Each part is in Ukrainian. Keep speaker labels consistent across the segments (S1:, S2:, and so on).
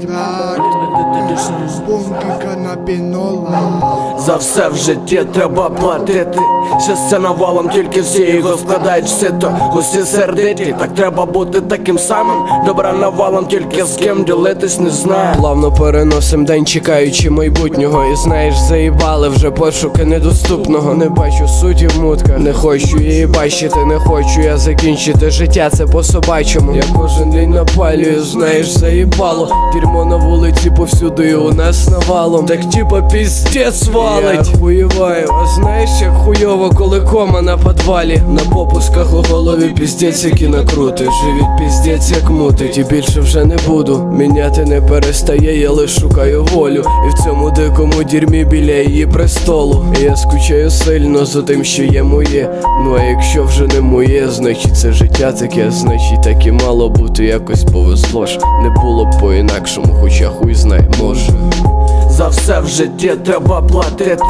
S1: strahlen.
S2: За все в житті треба платити. Щастя навалом, тільки всі його складають в сито. Усі сердиті, так треба бути таким самим. Добра навалом, тільки з ким ділитись не знаю.
S3: Плавно переносим день, чекаючи майбутнього. І знаєш, заїбали вже пошуки недоступного. Не бачу суті в мутках, не хочу її бачити, не хочу я закінчити життя, це по собачому. Я кожен день напалюю, знаєш, заїбало. Дерьмо на вулиці повсюди і у нас навалом. Так типа піздець валить. Я хуєваю, а знаєш, як хуйово, коли кома на подвалі. На попусках у голові піздець, які накрути. Живіт піздець, як мутить, і більше вже не буду. Міняти не перестає, я лиш шукаю волю. І в цьому дикому дірмі біля її престолу. Я скучаю сильно за тим, що є моє. Ну а якщо вже не моє, значить це життя таке, значить так і мало бути, якось повезло ж. Не було б по-інакшому, хоча хуй знає, може.
S2: За все в житті треба платити.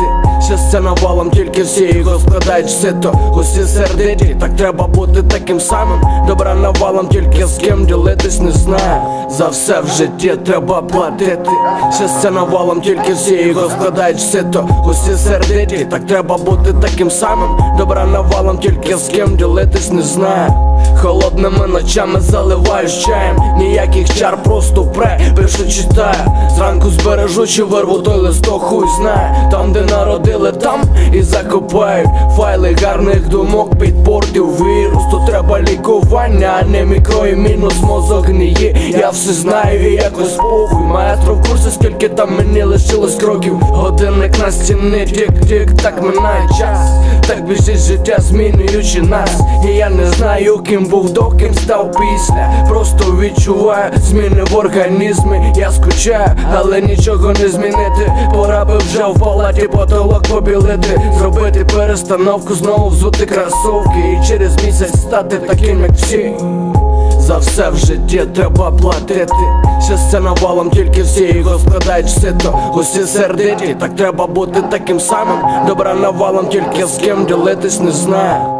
S2: Щастя навалом, тільки всі його складають сито. Усі сердиті, так треба бути таким самим. Добра навалом, тільки з ким ділитись не знаю. За все в житті треба платити. Щастя навалом, тільки всі його складають сито. Усі сердиті, так треба бути таким самим. Добра навалом, тільки з ким ділитись не знаю. Холодними ночами заливаю чаєм Ніяких чар просто пре, пишу читаю. Зранку збережу чи вирву той листок, хуй знає. Там де народили, там і закопають. Файли гарних думок підпортів вірус треба лікування, а не мікро і мінус мозок гниє Я все знаю і якось похуй. Маестро в курсі, скільки там мені лишилось кроків. Годинник на стіни, тік-тік, так минає час. Так біжить життя, змінюючи нас. І я не знаю, ким був до, ким став після. Просто відчуваю зміни в організмі. Я скучаю, але нічого не змінити. Пора би вже в палаті потолок побілити перестановку, знову взути кросовки І через місяць стати таким, як всі за все в житті треба платити. Щастя навалом, тільки всі його складають сито. Усі сердиті, так треба бути таким самим. Добра навалом, тільки з ким ділитись не знаю.